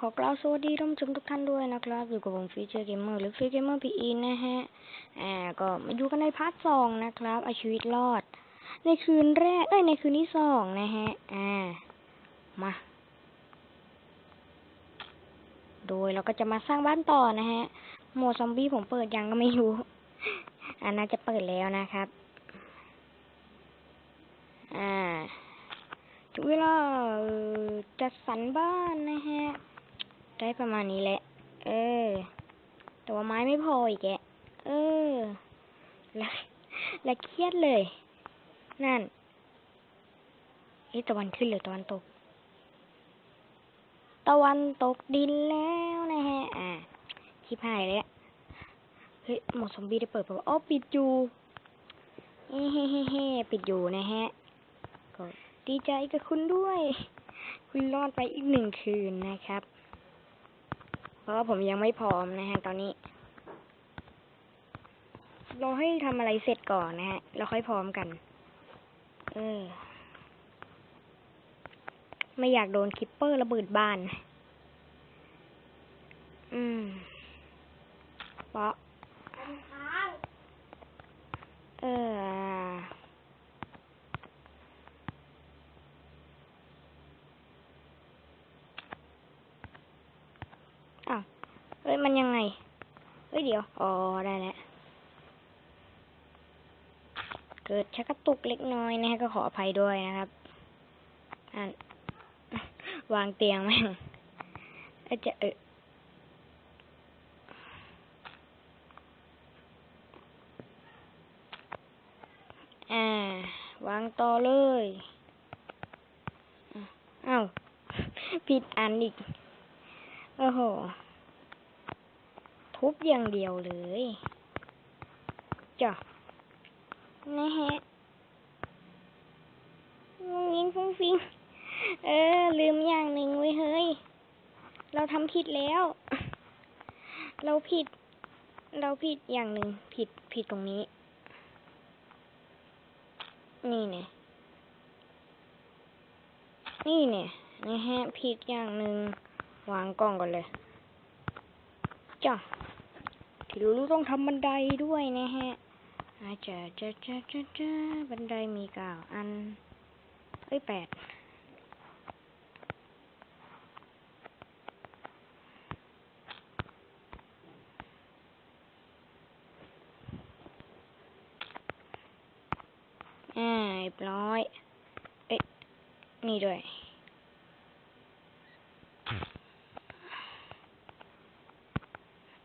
ขอกล่าวสวัสดีท่านผู้ชมทุกท่านด้วยนะครับอยู่กับผมฟีเจอร์เกมเมอร์หรือฟีเจอร์เกมเมอร์พีอินนะฮะอ่าก็มาอยู่กันในพาร์ทสองนะครับเอาชีวิตรอด ในคืนแรกเอ้ยในคืนที่สองนะฮะอ่ามา โดยเราก็จะมาสร้างบ้านต่อนะฮะโหมดซอมบี้ผมเปิดยังก็ไม่รู้อันน่าจะเปิดแล้วนะครับอ่าถึงเวลาเอ่อจัดสรรบ้านนะฮะ ได้ประมาณนี้แหละ เออ แต่ว่าไม้ไม่พออีกแกะเออ แล้วแล้วเครียดเลย นั่นเอ๊ะตะวันขึ้นหรือตะวันตก ตะวันตกดินแล้วนะฮะ อ่าชิบหายแล้วเฮ้ยหมดซอมบี้ได้เปิดเปล่าวอ๋อปิดอยู่เฮ้เฮ้เฮ้เฮ้ปิดอยู่นะฮะ ก็ดีใจกับคุณด้วย คุณรอดไปอีกหนึ่งคืนนะครับ เพราะว่าผมยังไม่พร้อมนะฮะตอนนี้รอให้ทำอะไรเสร็จก่อนนะฮะ เราค่อยพร้อมกัน เออ ไม่อยากโดนคิปเปอร์ระเบิดบ้าน อืมเปาะเออ อ้าว เฮ้ย มันยังไง เดียว อ๋อ ได้แล้วเกิดชักกระตุกเล็กน้อยนะฮะก็ขออภัยด้วยนะครับอันวางเตียงแม่งจะเอออ่าวางต่อเลย อ้าว ผิดอันอีก โอ้โห ทุบอย่างเดียวเลยจ้ะนะฮะงุ้งงิ้งฟุ้งฟิงเออ ลืมอย่างหนึ่งไว้เฮ้ย เราทำผิดแล้ว เราผิด เราผิดอย่างหนึ่งผิดผิดตรงนี้ นี่เนี่ยนี่เนี่ยนะฮะผิดอย่างหนึ่งวางกล้องก่อนเลยจ้ะ ที่รู้ต้องทำบันไดด้วยนะฮะอาจจะจะจะจะจะบันไดมีเก้าอันเอ้ยแปดอ่าเรียบร้อย เอ๊ะ นี่ด้วย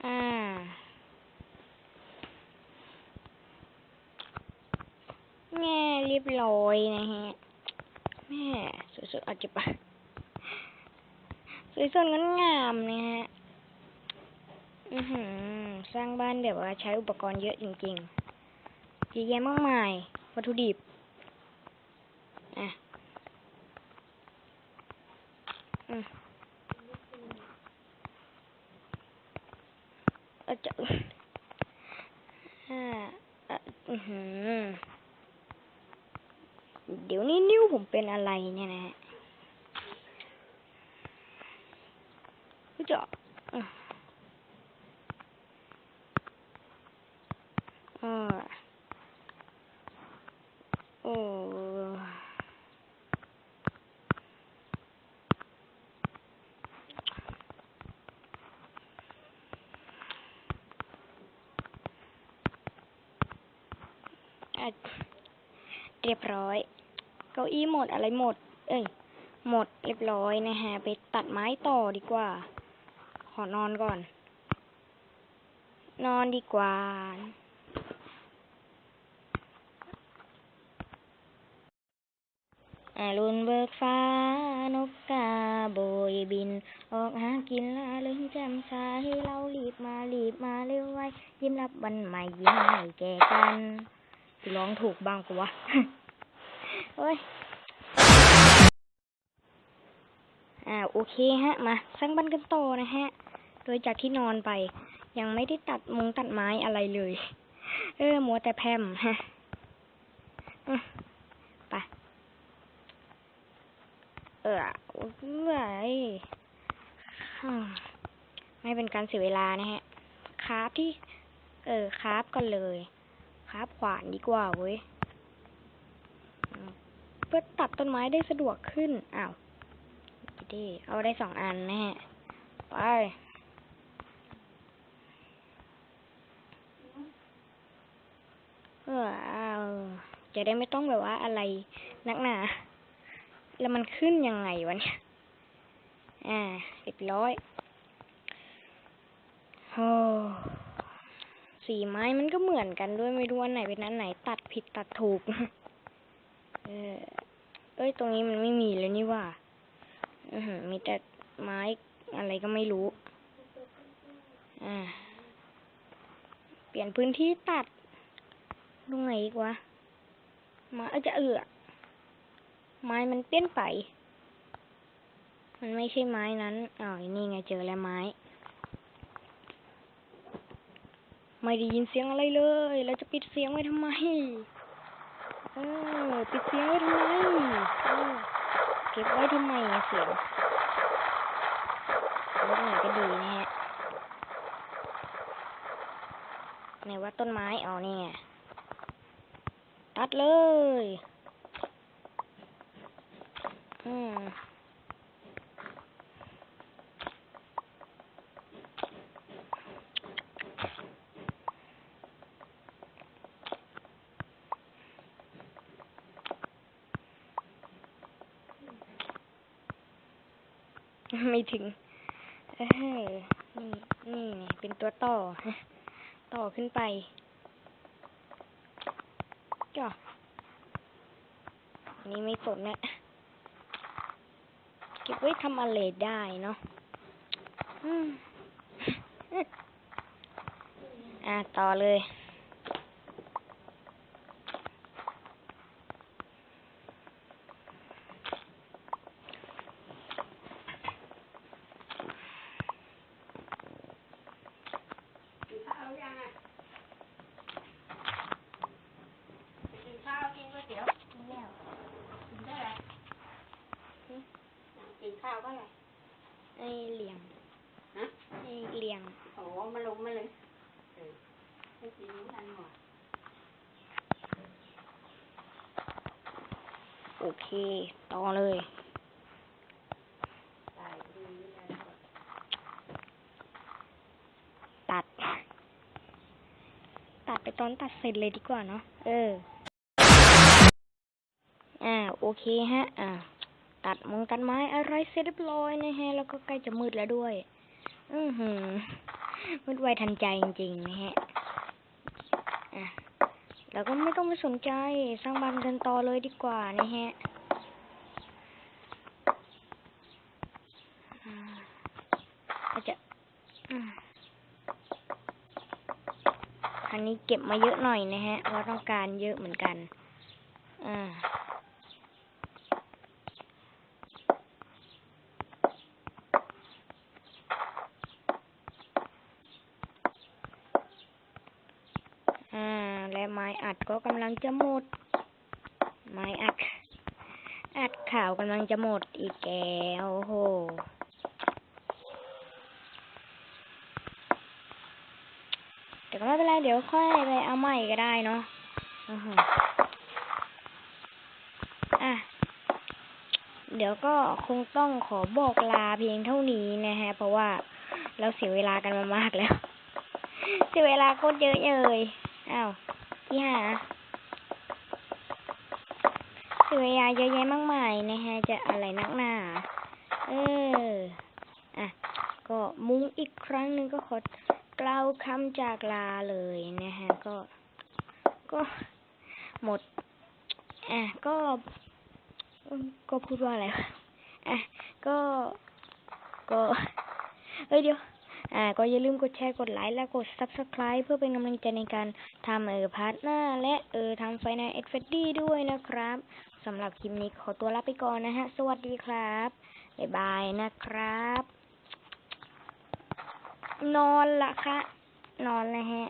อ่า แง่เรี ยบร้อยนะฮะ แม่สวยๆอาจจะปะสวยสดงดงามนะฮะอือหือสร้างบ้านแบบว่าใช้อุปกรณ์เยอะจริงๆเยอะแยะมากมาย วัตถุดิบอะอืมอาจจะอ่าอือหือ เดี๋ยวนี้นิ้วผมเป็นอะไรเนี่ยนะฮะจะอะอ่าโอ้เรียบร้อย เก้าอี้หมดอะไรหมด เอ้ย หมดเรียบร้อยนะฮะ ไปตัดไม้ต่อดีกว่า ขอนอนก่อน นอนดีกว่าอารุณเบิกฟ้านกกาโบยบิน ออกหากินลาเริงแจ่มใสให้เรารีบมารีบมาเร็วไว้ ยิ้มรับวันใหม่ยิ้มให้แก่กันร้องถูกบ้างปะวะ เฮ้ยอ่าโอเคฮะ มาสร้างบ้านกันต่อนะฮะ โดยจากที่นอนไป ยังไม่ได้ตัดมุงตัดไม้อะไรเลย เออมัวแต่แพมฮะไปเออเอ้ยอืมไม่เป็นการเสียเวลานะฮะคราฟที่ เออคราฟก่อนเลยคราฟขวานดีกว่าเว้ย พื่อตัดต้นไม้ได้สะดวกขึ้น อ้าวดีเอาได้สองอันนะฮะ ไป เออเอาจะได้ไม่ต้องแบบว่าอะไรนักหนา แล้วมันขึ้นยังไงวะเนี่ย อ่าเรียบร้อยโอ้สีไม้มันก็เหมือนกันด้วยไม่รู้อันไหนเป็นอันไหนตัดผิดตัดถูก เออเอ้ย ตรงนี้มันไม่มีเลยนี่ว่าอือมีแต่ไม้อะไรก็ไม่รู้ อ่า เปลี่ยนพื้นที่ตัดตรงไหนอีกวะม้เอ้ยจะเอือไม้มันเปลี่ยนไป มันไม่ใช่ไม้นั้นอ๋อนี่ไงเจอแล้วไม้ ไม่ได้ยินเสียงอะไรเลย แล้วจะปิดเสียงไว้ทำไม เออปิดเสียงไว้ทำไมเออเก็บไว้ทำไมเสียงลดหน่อยก็ดีนะฮะไหนว่าต้นไม้เอานี่ไงตัดเลย อืม ไม่ถึงเออนี่นี่เป็นตัวต่อ ต่อขึ้นไปจ้ะอันนี้ไม่สนนะเก็บไว้ทำอะไรได้เนาะอืมอะต่อเลย กินข้าวยังอะกินข้าวกินก๋วยเตี๋ยวกินแล้วกินได้ไร กินข้าวก็ไรไอ้เหลียงฮะไอ้เหลียงโอ้มาลงมาเลยเออไม่กินทันหมดโอเค ต่อเลยตายดีแล้วตัด ตัดไปตอนตัดเสร็จเลยดีกว่าเนาะเออ อ่า โอเคฮะ อ่า ตัดมงกันไม้อะไรเสร็จเรียบร้อยนะฮะ แล้วก็ใกล้จะมืดแล้วด้วย อือหือมืดไวทันใจจริงๆนะฮะอะแล้วก็ไม่ต้องไปสนใจสร้างบ้านกันต่อเลยดีกว่านะฮะอาจจะอันนี้เก็บมาเยอะหน่อยนะฮะ เราต้องการเยอะเหมือนกัน อ่า และไม้ อัดก็กำลังจะหมด ไม้อัด อัดข่าวกำลังจะหมดอีกแล้วโอ้โหแต่ก็ไม่เป็นไรเดี๋ยวค่อยไปเอาใหม่ก็ได้เนาะอือหืออะ เดี๋ยวก็คงต้องขอบอกลาเพียงเท่านี้นะฮะ เพราะว่าเราเสียเวลากันมามากแล้ว เสียเวลาโคตรเยอะเลยอ้าว พี่หาเสียเวลาเยอะแยะมากมายนะฮะ จะอะไรนักหนาเออ อะ ก็มุ้งอีกครั้งหนึ่งก็ขอกล่าวคำจากลาเลยนะฮะ ก็ ก็หมด อะ ก็ ก็พูดว่าอะไรอะ ก็ ก็ เอ้ยเดี๋ยว อ่าก็อย่าลืมกดแชร์กดไลค์และกด subscribe เพื่อเป็นกำลังใจในการทำเออพาร์ทหน้า และเออทำไฟในเอ็ดเฟดดี้ด้วยนะครับสำหรับคลิปนี้ขอตัวลาไปก่อนนะฮะ สวัสดีครับ บ๊ายบายนะครับ นอนละคะ นอนแล้วฮะ